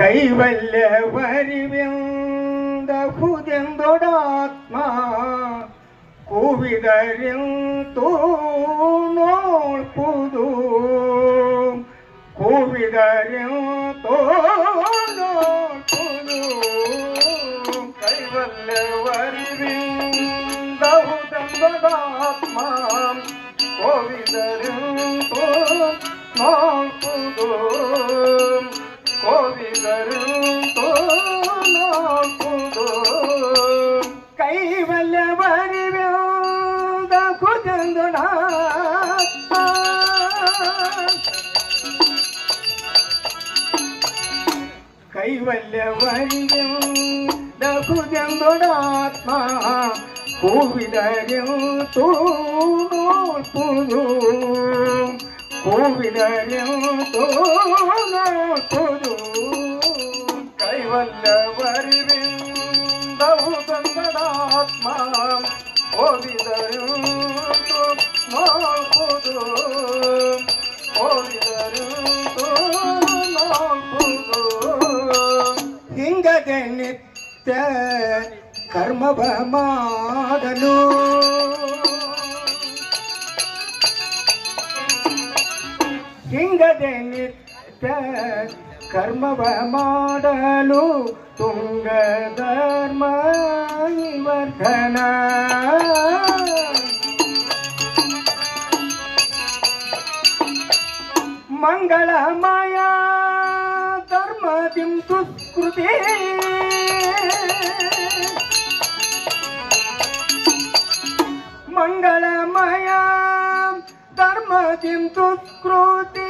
கைவல்ல வரிவின் ಹುದೆಂದೊಡಾತ್ಮ ಕೂವಿದರೆಂತೂ ನೋಡ್ಪುದು ಕೂವಿದರೆಂತೋ ನೋಡ್ಪುದು ಕೈವಲ್ಲವರಿವಿಂದ ಹುದೆಂದೊಡಾತ್ಮ ಕೋವಿದರೆಂತೋ ನೋಡ್ಪುದು ಕೋವಿದರೆಂತೋ ನೋಪುದು ಕೈವಲ್ಯ ಬರಿವ್ಯೂದ ಕುಜಂದು ಕೈವಲ್ಯ ಬರಿವ್ಯೂದ ಕುಜಂದುಡಾತ್ಮ ಕೋವಿದರ್ಯೂ ತೂ ನೋಪುದು ಕೋವಿದರ್ಯೂ ತೋ ನೋಪುದು ಕೈವಲ್ಯವರಿವಿಂದವು ತಂದಡಾತ್ಮ ಓದಿದರು ನೋಪುದು. ಓದಿದರು ನೋಪುದು. ಹಿಂಗದೆ ನಿತ್ಯ ಕರ್ಮವ ಮಾಡಲು ಹಿಂಗದೆ ನಿತ್ಯ ಕರ್ಮವ ಮಾಡಲು ತುಂಗ ಧರ್ಮ ವರ್ಧನ ಮಂಗಳಮಯ ಧರ್ಮದಿಂ ಸುಸ್ಕೃತಿ. ಮಂಗಳಮಯ ಧರ್ಮದಿಂ ಸುಸ್ಕೃತಿ.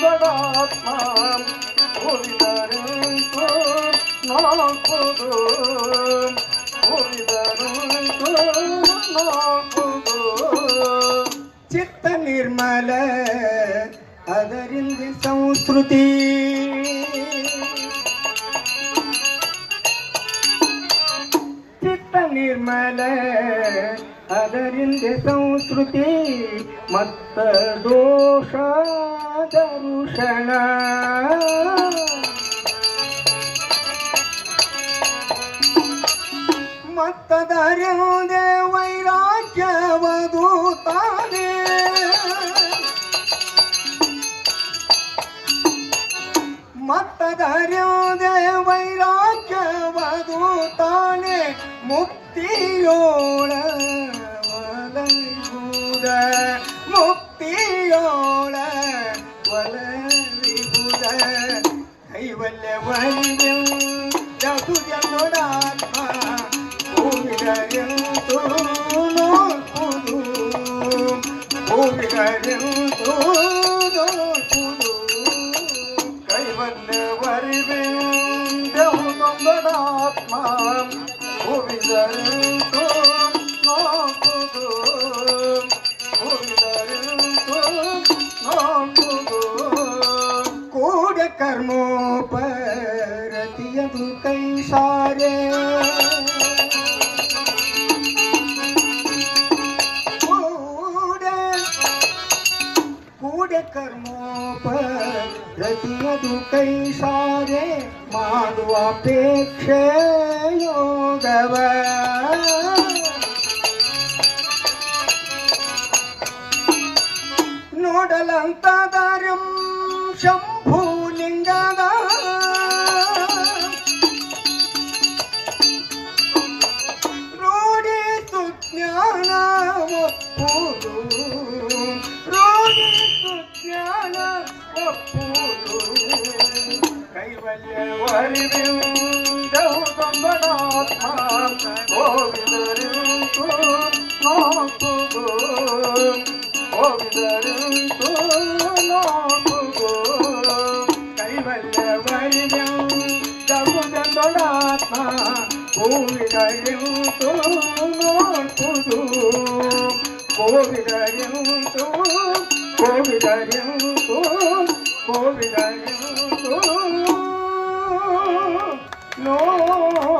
ಕೈವಲ್ಯವರಿಗೂ ಸಂಬದಾತ್ಮ ಹೂವಿದರಿಂತು ನೋಡುವುದು ಹೂವಿದರಿಂತು ನೋಡುವುದು ಚಿತ್ತ ನಿರ್ಮಲ ಅದರಿಂದ ಸಂಸ್ಕೃತಿ ನಿರ್ಮಲ. ಅದರಿಂದ ಸಂಸ್ಕೃತಿ ಮತ್ತ ದೋಷ ದರುಷಣ ಮತ್ತದರಿಂದ ವೈರಾಗ್ಯವದು ತಾನೇ. ಮತ್ತದರಿಂದ ವೈರಾಗ್ಯವದು ತಾನೇ. முக்தியோட மலை புத முக்தியோட வளரி புத கைவல்ல வையம் ஜகுஜனோடாத்மா பூவிரயம் தோனோ புது பூவிரயம் कर्मोपरतियतु कैसारे कूड कर्मोपर ಕೂಡ ಕರ್ಮೋಪರತಿಯದು ಕೈ ಸಾರೆ ಕೂಡ ಕೂಡ ಕರ್ಮೋಪರತಿಯದು ಕೈ ಸಾರೆ ಮಾಡುವ ಅಪೇಕ್ಷೆ ಯೋಗವ ನೋಡಲಂತದರಂ ಶಂಭುಲಿಂಗದ ರೂಢಿ கோவிதயம் தோ கோவிதயம் தோ கோவிதயம் No.